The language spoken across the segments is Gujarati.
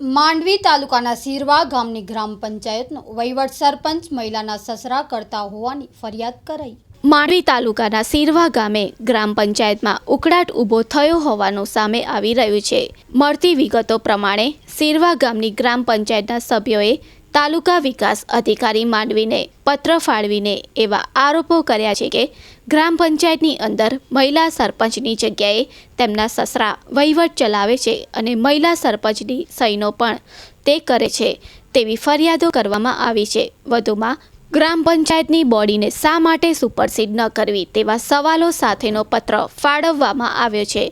માંડવી તાલુકાના સિરવા ગામની ગ્રામ પંચાયતનો વહીવટ સરપંચ મહિલાના સસરા કરતા હોવાની ફરિયાદ કરાઈ. માંડવી તાલુકાના સિરવા ગામે ગ્રામ પંચાયતમાં ઉકળાટ ઊભો થયો હોવાનું સામે આવી રહ્યું છે. મળતી વિગતો પ્રમાણે સિરવા ગામની ગ્રામ પંચાયતના સભ્યોએ તાલુકા વિકાસ અધિકારી માંડવીને પત્ર ફાળવીને એવા આરોપો કર્યા છે કે ગ્રામ પંચાયતની અંદર મહિલા સરપંચની જગ્યાએ તેમના સસરા વહીવટ ચલાવે છે અને મહિલા સરપંચની સહીનો પણ તે કરે છે તેવી ફરિયાદો કરવામાં આવી છે. વધુમાં ગ્રામ પંચાયતની બોડીને શા માટે સુપરસીડ ન કરવી તેવા સવાલો સાથેનો પત્ર ફાળવવામાં આવ્યો છે.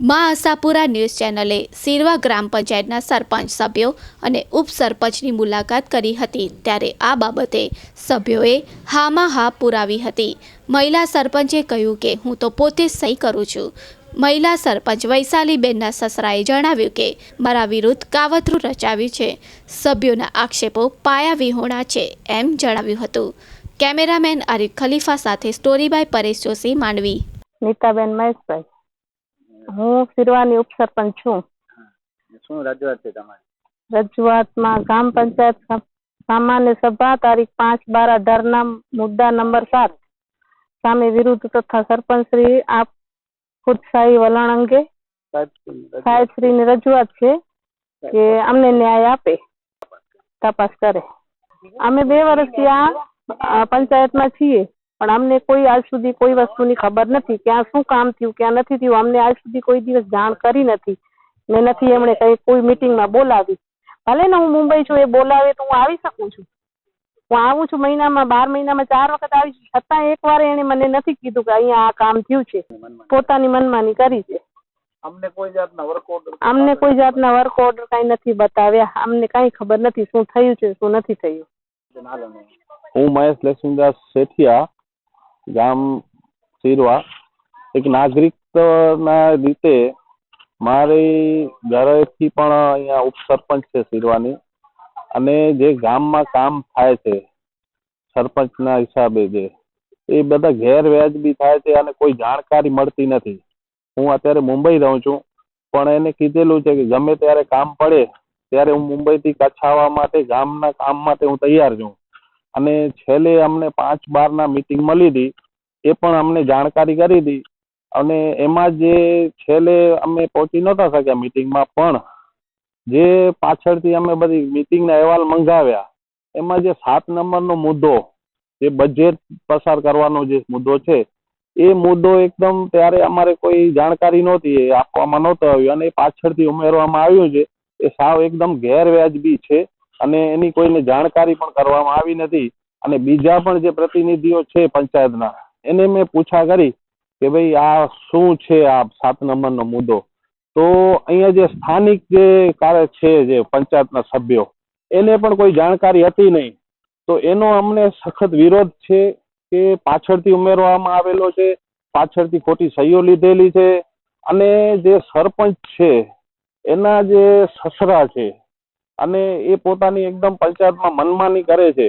મા આશાપુરા ન્યૂઝ ચેનલે સિરવા ગ્રામ પંચાયતના સરપંચ સભ્યો અને ઉપસરપંચની મુલાકાત કરી હતી ત્યારે આ બાબતે સભ્યોએ હામાં હા પુરાવી હતી. મહિલા સરપંચે કહ્યું કે હું તો પોતે સહી કરું છું મહિલા સરપંચ વૈશાલીબેનના સસરાએ જણાવ્યું કે મારા વિરુદ્ધ કાવતરું રચાવ્યું છે. સભ્યોના આક્ષેપો પાયા વિહોણા છે એમ જણાવ્યું હતું. કેમેરામેન આરિફ ખલીફા સાથે સ્ટોરી બાય પરેશ જોશી માંડવી. નીતાબેન મહેશભાઈ હું સિરવાની ઉપસરપંચ છું. શું રજૂઆત છે તમારી? રજૂઆતમાં ગ્રામ પંચાયત સામાન્ય સભા તારીખ પાંચ બાર અઢારના મુદ્દા નંબર સાત. સામે વિરુદ્ધ તથા સરપંચ શ્રી આપ ખુદશાહી વલણ અંગે સાહેબ સાહેબ રજૂઆત છે કે અમને ન્યાય આપે તપાસ કરે. અમે બે વર્ષથી આ પંચાયતમાં છીએ પણ અમને કોઈ આજ સુધી કોઈ વસ્તુની ખબર નથી ક્યાં શું કામ થયું ક્યાં નથી થયું અમને આજ સુધી કોઈ દિવસ જાણ કરી નથી. ને નથી એમણે કઈ કોઈ મિટિંગમાં બોલાવી. ભલે ને હું મુંબઈ છું એ બોલાવે તો હું આવી શકું છું. હું આવું છું મહિનામાં બાર મહિનામાં ચાર વખત આવી છું. છતાં એક વાર એને મને નથી કીધું કે અહીંયા આ કામ થયું છે. પોતાની મનમાની કરી છે. અમને કોઈ જાતના વર્ક ઓર્ડર અમને કોઈ જાતના વર્ક ઓર્ડર કઈ નથી બતાવ્યા. અમને કઈ ખબર નથી શું થયું છે શું નથી થયું. હું મહેશ લક્ષ્મીદાસ શેઠિયા ગામ સિરવા એક નાગરિકના રીતે મારી ઘરેથી પણ અહીંયા ઉપસરપંચ છે સિરવાની અને જે ગામમાં કામ થાય છે, સરપંચના હિસાબે જે, એ બધા ગેરવ્યાજબી થાય છે અને કોઈ જાણકારી મળતી નથી. હું અત્યારે મુંબઈ રહું છું, પણ એને કીધેલું છે કે ગમે ત્યારે કામ પડે, ત્યારે હું મુંબઈથી કચ્છ આવવા માટે, ગામના કામ માટે હું તૈયાર છું. અને છેલ્લે અમને પાંચ બારના મીટિંગ મળી હતી, એ પણ અમને જાણકારી કરી હતી. અને એમાં જે છેલ્લે અમે પહોંચી નહોતા શક્યા મિટિંગમાં પણ જે પાછળથી અમે બધી મિટિંગના અહેવાલ મંગાવ્યા, એમાં જે સાત નંબરનો મુદ્દો, જે બજેટ પસાર કરવાનો જે મુદ્દો છે, એ મુદ્દો એકદમ ત્યારે અમારે કોઈ જાણકારી નહોતી, એ આપવામાં નહોતો આવ્યો અને પાછળથી ઉમેરવામાં આવ્યું છે, એ સાવ એકદમ ગેરવ્યાજબી છે અને એની કોઈને જાણકારી પણ કરવામાં આવી નથી અને બીજા પણ જે પ્રતિનિધિઓ છે પંચાયતના, એને મેં પૂછા કરી કે ભાઈ આ શું છે આ સાત નંબરનો મુદ્દો? તો અહીંયા જે સ્થાનિક જે કાર્ય છે જે પંચાયતના સભ્યો, એને પણ કોઈ જાણકારી હતી નહીં. તો એનો અમને સખત વિરોધ છે કે પાછળથી ઉમેરવામાં આવેલો છે, પાછળથી ખોટી સહીઓ લીધેલી છે અને જે સરપંચ છે, એના જે સસરા છે અને એ પોતાની એકદમ પંચાયતમાં મનમાની કરે છે,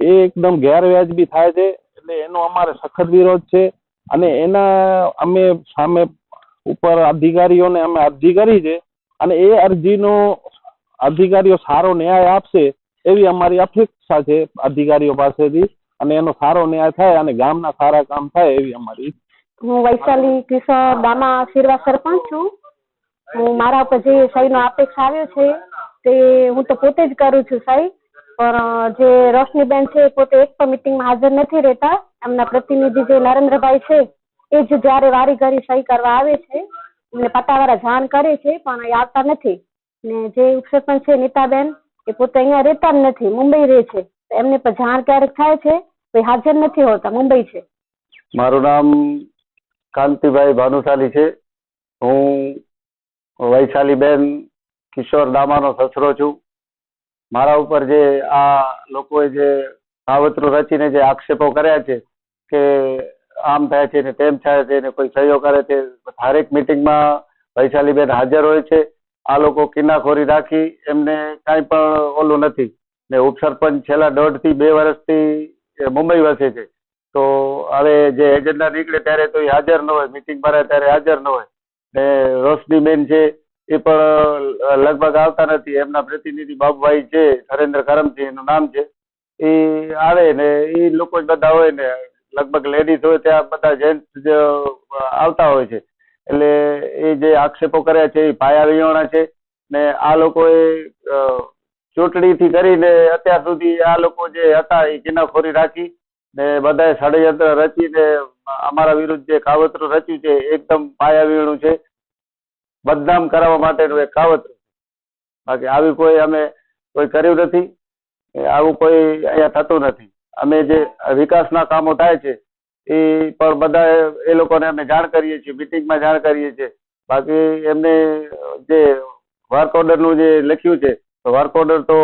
એ એકદમ ગેરવ્યાજબી થાય છે. એટલે એનો અમારે સખત વિરોધ છે અને એના અમે સામે ઉપર અધિકારીઓને અમે અરજી કરી છે અને એ અરજીનો અધિકારીઓ સારો ન્યાય આપશે એવી અમારી અપેક્ષા છે અધિકારીઓ પાસેથી અને એનો સારો ન્યાય થાય અને ગામના સારા કામ થાય એવી અમારી હું વૈશાલી કિશોર દામા શિરવા સરપંચ છું. હું મારા ઉપર જે સહીનો અપેક્ષા આવ્યો છે તે હું તો પોતે જ કરું છું સહી. પણ જે રોશનીબેન છે પોતે એક પણ મિટિંગમાં હાજર નથી રહેતા. એમના પ્રતિનિધિ જે નરેન્દ્રભાઈ છે એ જ જ્યારે વારી ઘડી સહી કરવા આવે છે એટલે પટ્ટાવાળા જાણ કરે છે, પણ આવતા નથી. ને જે ઉપસરપંચ છે નીતાબેન, એ પોતે અહીંયા રહેતા જ નથી, મુંબઈ રહે છે. એમને પણ જાણ ક્યારેક થાય છે, તો હાજર નથી હોતા, મુંબઈ છે. મારું નામ કાંતિભાઈ ભાનુશાલી છે. હું વૈશાલીબેન કિશોર દામાનો સસરો છું. મારા ઉપર જે આ લોકોએ જે કાવતરું રચીને જે આક્ષેપો કર્યા છે કે આમ થાય છે ને તેમ થાય છે ને કોઈ સહયોગ કરે છે. હરેક મિટિંગમાં વૈશાલીબેન હાજર હોય છે. આ લોકો કિનાખોરી રાખી એમને કાંઈ પણ ઓલું નથી. ને ઉપસરપંચ છેલ્લા દોઢથી બે વર્ષથી મુંબઈ વસે છે. તો હવે જે એજન્ડા નીકળે ત્યારે તો એ હાજર ન હોય. મિટિંગ ભરાય ત્યારે હાજર ન હોય. ને રોશનીબેન છે એ પણ લગભગ આવતા નથી. એમના પ્રતિનિધિ બાબુભાઈ છે, નરેન્દ્ર કરમસિંહ એનું નામ છે. એ આવે ને, એ લોકો જ બધા હોય ને લગભગ લેડીઝ હોય ત્યાં બધા જેન્ટ્સ આવતા હોય છે. એટલે એ જે આક્ષેપો કર્યા છે, એ પાયા વિહોણા છે ને આ લોકોએ ચૂંટણીથી કરીને અત્યાર સુધી આ લોકો જે હતા એ કિનાખોરી રાખી ને બધાએ ષડયંત્ર રચીને, અમારા વિરુદ્ધ જે કાવતરું રચ્યું છે એકદમ પાયા વિહોણું છે. બદનામ કરાવવા માટેનું એક કાવતરું બાકી આવી કોઈ અમે, કોઈ કર્યું નથી. આવું કોઈ અહીંયા થતું નથી. અમે જે વિકાસના કામો થાય છે, એ પણ બધા એ લોકોને અમે જાણ કરીએ છીએ, મિટિંગમાં જાણ કરીએ છીએ. બાકી એમને જે વર્ક ઓર્ડરનું જે લખ્યું છે, તો વર્ક ઓર્ડર તો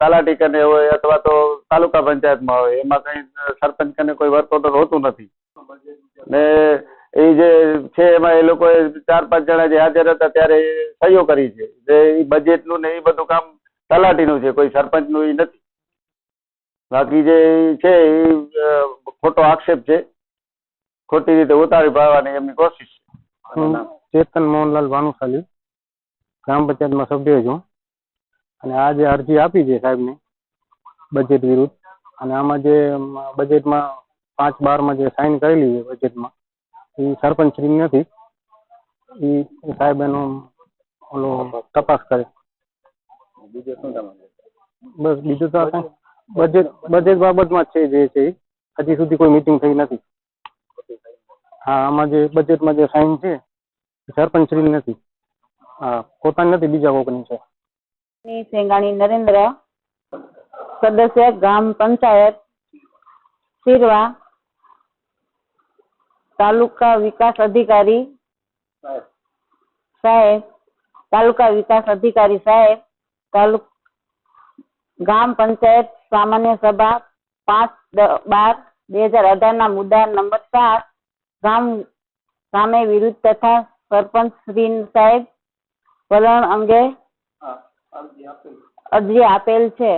તલાટી કને હોય અથવા તો તાલુકા પંચાયતમાં હોય, એમાં કંઈ સરપંચ કને કોઈ વર્ક ઓર્ડર હોતું નથી. ને એ જે છે એમાં એ લોકોએ ચાર પાંચ જણા જે હાજર હતા ત્યારે સહીઓ કરી છે. જે એ બજેટનું ને એ બધું કામ તલાટીનું છે, કોઈ સરપંચનું એ નથી. બાકી જે છે એ ખોટો આક્ષેપ છે. ખોટી રીતે ઉતારી પાડવાની એમની કોશિશ છે. ચેતન મોહનલાલ ભાનુશાલી ગ્રામ પંચાયતમાં સભ્ય છું. અને આ જે અરજી આપી છે સાહેબને બજેટ વિરુદ્ધ અને આમાં જે બજેટમાં પાંચ બારમાં જે સાઇન કરેલી છે બજેટમાં એ સરપંચ શ્રી નથી. એ સાહેબ એનો ઓલો તપાસ કરે. બીજું શું બસ બીજું તો બજેટ બજેટ બાબતમાં જ છે જે છે. હજી સુધી કોઈ મીટિંગ થઈ નથી. હા, આમાં જે બજેટમાં જે સાઇન છે એ સરપંચ શ્રી નથી. હા, પોતાની નથી, બીજા કોકની છે. સેંગાણી નરેન્દ્ર, સદસ્ય, ગ્રામ પંચાયત, શિરવા, તાલુકા વિકાસ અધિકારી, સાહેબ, તાલુકા વિકાસ અધિકારી સાહેબ, તાલુક, ગ્રામ પંચાયત સામાન્ય સભા પાંચ બાર બે હજાર અઢાર ના મુદ્દા નંબર સાત ગામ સામે વિરુદ્ધ તથા સરપંચ શ્રી સાહેબ વલણ અંગે અરજી આપેલ છે.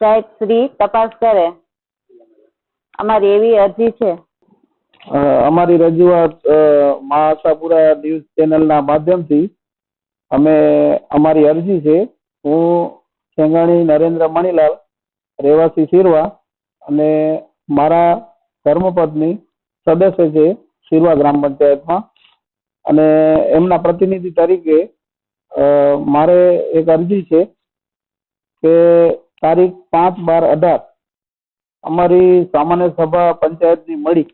સાહેબ શ્રી તપાસ કરે. અમારી એવી અરજી છે. અમારી રજૂઆત મહાસાપુરા ન્યૂઝ ચેનલ ચેનલના માધ્યમથી અમે અમારી અરજી છે. હું સેંગાણી નરેન્દ્ર મણીલાલ, રહેવાસી શિરવા અને મારા ધર્મપત્ની સદસ્ય છે શિરવા ગ્રામ પંચાયતમાં. અને એમના પ્રતિનિધિ તરીકે મારે એક અરજી છે કે તારીખ પાંચ બાર અઢાર અમારી સામાન્ય સભા પંચાયતની મળી.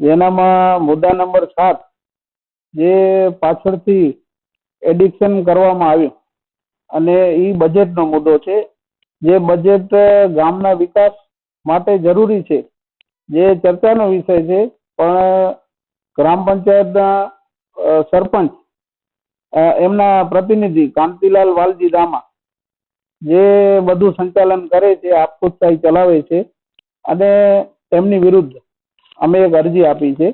જેનામાં મુદ્દા નંબર સાત જે પાછળથી એડિક્શન કરવામાં આવ્યું. અને એ બજેટનો મુદ્દો છે. જે બજેટ ગામના વિકાસ માટે જરૂરી છે. જે ચર્ચાનો વિષય છે, પણ ગ્રામ પંચાયતના સરપંચ એમના પ્રતિનિધિ કાંતિલાલ વાલજી દામા જે બધું સંચાલન કરે છે આપખુદશાહી ચલાવે છે, અને તેમની વિરુદ્ધ અમે એક અરજી આપી છે.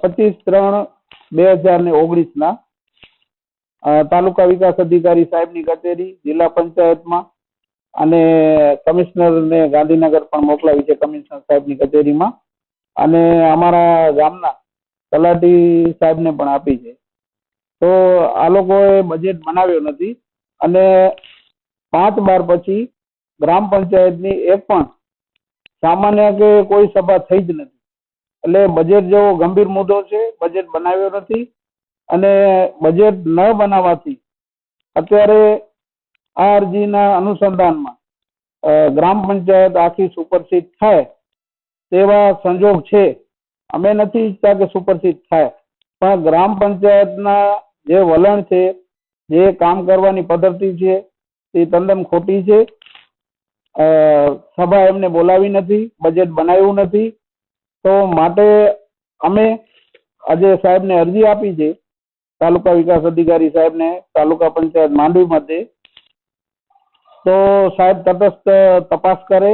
પચીસ ત્રણ બે હજાર ને ઓગણીસના તાલુકા વિકાસ અધિકારી સાહેબની કચેરી, જિલ્લા પંચાયતમાં અને કમિશનરને ગાંધીનગર પણ મોકલાવી છે કમિશનર સાહેબની કચેરીમાં. અને અમારા ગામના તલાટી સાહેબને પણ આપી છે. તો આ લોકોએ બજેટ બનાવ્યો નથી અને પાંચ બાર પછી ગ્રામ પંચાયતની એક પણ સામાન્ય કે કોઈ સભા થઈ જ નથી. એટલે બજેટ જેવો ગંભીર મુદ્દો છે, બજેટ બનાવ્યો નથી. અને બજેટ ન બનાવવાથી અત્યારે આ અરજીના અનુસંધાનમાં ગ્રામ પંચાયત આખી સુપરસીટ થાય તેવા સંજોગ છે. અમે નથી ઈચ્છતા કે સુપરસીટ થાય. પણ ગ્રામ પંચાયતના જે વલણ છે, જે કામ કરવાની પદ્ધતિ છે, તે તદ્દન ખોટી છે. સભા એમને બોલાવી નથી બજેટ બનાવ્યું નથી. તો માટે અમે આજે સાહેબને અરજી આપી છે તાલુકા વિકાસ અધિકારી સાહેબને તાલુકા પંચાયત માંડવી માટે તો સાહેબ તટસ્થ તપાસ કરે.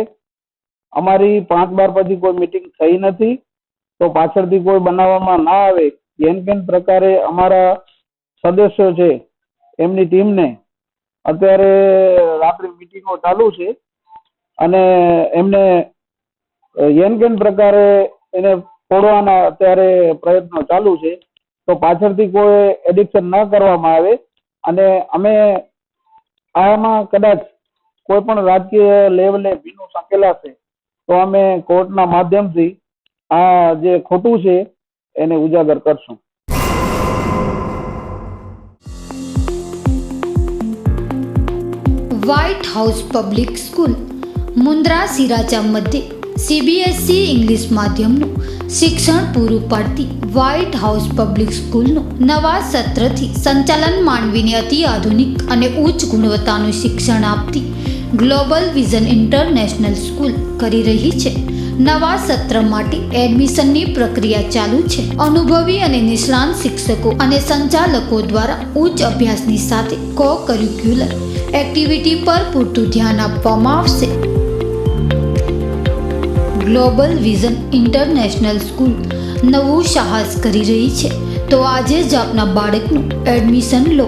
અમારી પાંચ બાર પછી કોઈ મિટિંગ થઈ નથી. તો પાછળથી કોઈ બનાવવામાં ના આવે. જેમ કેમ પ્રકારે અમારા સદસ્યો છે, એમની ટીમને અત્યારે રાત્રે મિટિંગો ચાલુ છે. અને એમને યેન કેમ પ્રકારે એને ફોડવાના અત્યારે પ્રયત્નો ચાલુ છે. તો પાછળથી કોઈ એડિક્શન ન કરવામાં આવે અને અમે આમાં કદાચ કોઈ પણ રાજકીય લેવલે ભીનું સંકેલાશે તો અમે કોર્ટના માધ્યમથી આ જે ખોટું છે એને ઉજાગર કરશું White House public school Mundra Siracha મધ્યે સીબીએસઈ ઇંગ્લિશ માધ્યમનું શિક્ષણ પૂરું પાડતી વ્હાઇટ હાઉસ પબ્લિક સ્કૂલનું નવા સત્રથી સંચાલન માનવીને અતિ આધુનિક અને ઉચ્ચ ગુણવત્તાનું શિક્ષણ આપતી ગ્લોબલ વિઝન ઇન્ટરનેશનલ સ્કૂલ કરી રહી છે. નવા સત્ર માટે એડમિશનની પ્રક્રિયા ચાલુ છે. અનુભવી અને નિષ્ણાંત શિક્ષકો અને સંચાલકો દ્વારા ઉચ્ચ અભ્યાસની સાથે કો કરિક્યુલર એક્ટિવિટી પર પૂરતું ધ્યાન આપવામાં આવશે. ગ્લોબલ વિઝન ઇન્ટરનેશનલ સ્કૂલ નવું સાહસ કરી રહી છે. તો આજે જ આપના બાળકનું એડમિશન લો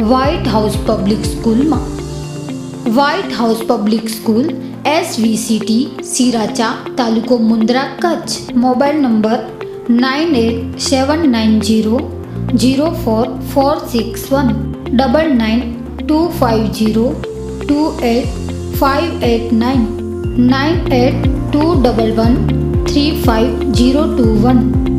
વ્હાઇટ હાઉસ પબ્લિક સ્કૂલમાં. White House public school, SVCT, Siracha, તાલુકો Mundra, Kutch. Mobile number nine eight seven nine zero zero four four six one. Double nine two five zero two eight five eight nine. 9821 35021